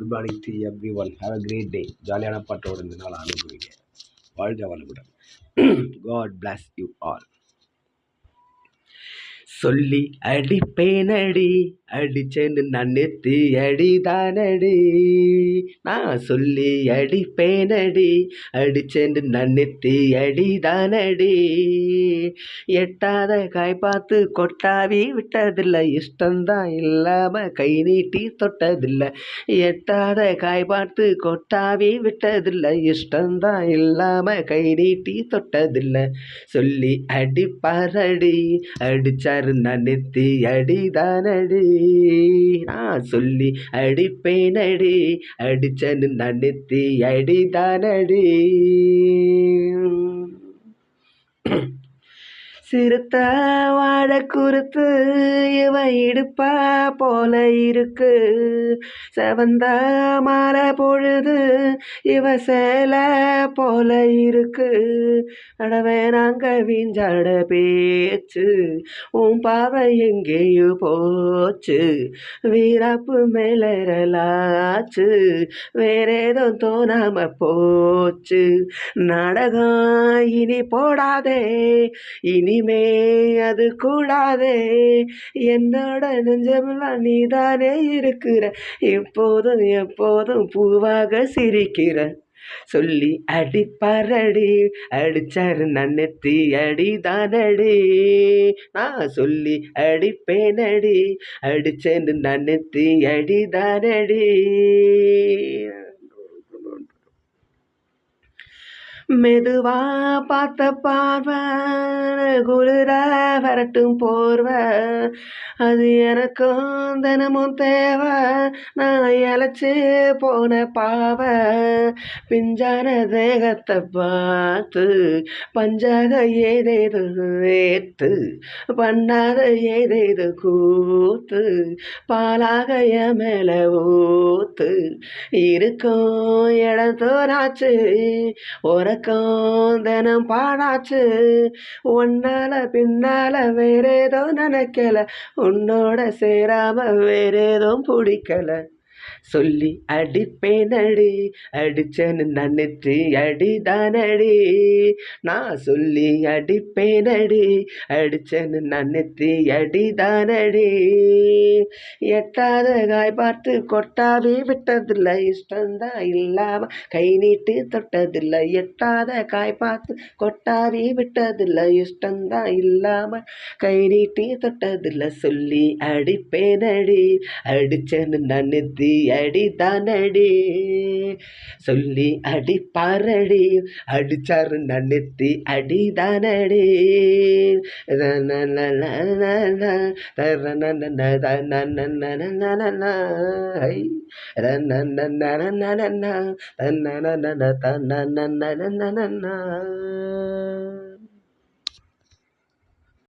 Good morning to every have a great day ஜாலியான பாட்டோடு இந்த நாள் அனுபவிங்க வாழ்க வளமுடன். காட் பிளஸ் யூ ஆல் சொல்லி அடிப்பேனடி அடிச்சேன்னு நான் அடிதானடி? நான் சொல்லி அடிப்பேனடி. அடிச்சேன்னு நான் அடிதானடி. எட்டாத காய் பார்த்து கொட்டாவி விட்டதில்லை. இஷ்டந்தான் இல்லாம கை நீட்டி தொட்டதில்லை. எட்டாத காய் பார்த்து கொட்டாவி விட்டதில்லை. இஷ்டந்தான் இல்லாம கை நீட்டி தொட்டதில்லை. சொல்லி அடிப்பாரடி. அடிச்சாரு நான் நெத்தி அடிதானடி. நான் சொல்லி அடிப்பேனடி அடிச்சேன்னு நான் நெத்தி அடிதானடி. சிறுத்த வாழ குறுத்து இவ இடுப்பா போல இருக்கு. செவந்த மாலை பொழுது இவ சேல போல இருக்கு. அடவே நாங்க வீஞ்சாட பேச்சு. உன் பாவை எங்கேயோ போச்சு. வீராப்பு மேலரலாச்சு வேறேதோ தோணாம போச்சு. நாடகம் இனி போடாதே. இனி இனிமே அது கூடாதே. என்னோட நெஞ்சமெல்லாம் நீதானே இருக்கிற. எப்போதும் எப்போதும் பூவாக சிரிக்கிற. சொல்லி அடிப்பாரடி அடிச்சாரு நன்னெத்தி அடிதானடி. நான் சொல்லி அடிப்பேனடி அடிச்சேன்னு நன்னெத்தி அடிதானடி. மெதுவா பார்த்த பார்வை குளிர வரட்டும் போர்வ அது எனக்கும் தினமும் தேவை நான் இழைச்சி போன பாவ பிஞ்சான தேகத்தை பார்த்து பஞ்சாக ஏதேது ஏத்து பண்ணாத ஏதேது கூத்து பாலாக என் மேல ஊத்து. இருக்கும் இடம் தோறாச்சு உறக்கம் தினம் பாடாச்சு உன்னால பின்னால வேறேதோ நினைக்கல. உன்னோட சேராம வேறேதோ பிடிக்கல. சொல்லி அடிப்பேனடி அடிச்சேன்னு நினைச்சு அடிதானடி. நான் சொல்லி அடிப்பேனடி அடிச்சேன்னு நினைச்சு அடிதானடி. எட்டாத காய் பார்த்து கொட்டாவே விட்டதில்லை இஷ்டந்தான் இல்லாம கை நீட்டு தொட்டதில்லை. எட்டாத காய் பார்த்து கொட்டாவே விட்டதில்லை இஷ்டந்தான் இல்லாம கை நீட்டி தொட்டதில்லை. சொல்லி அடிப்பேனடி அடிச்சேன்னு நினைத்து அடிதானடி சொல்லி அடி பாரடி அடிச்சாரு நன்னெத்தி அடிதானடி தன்னன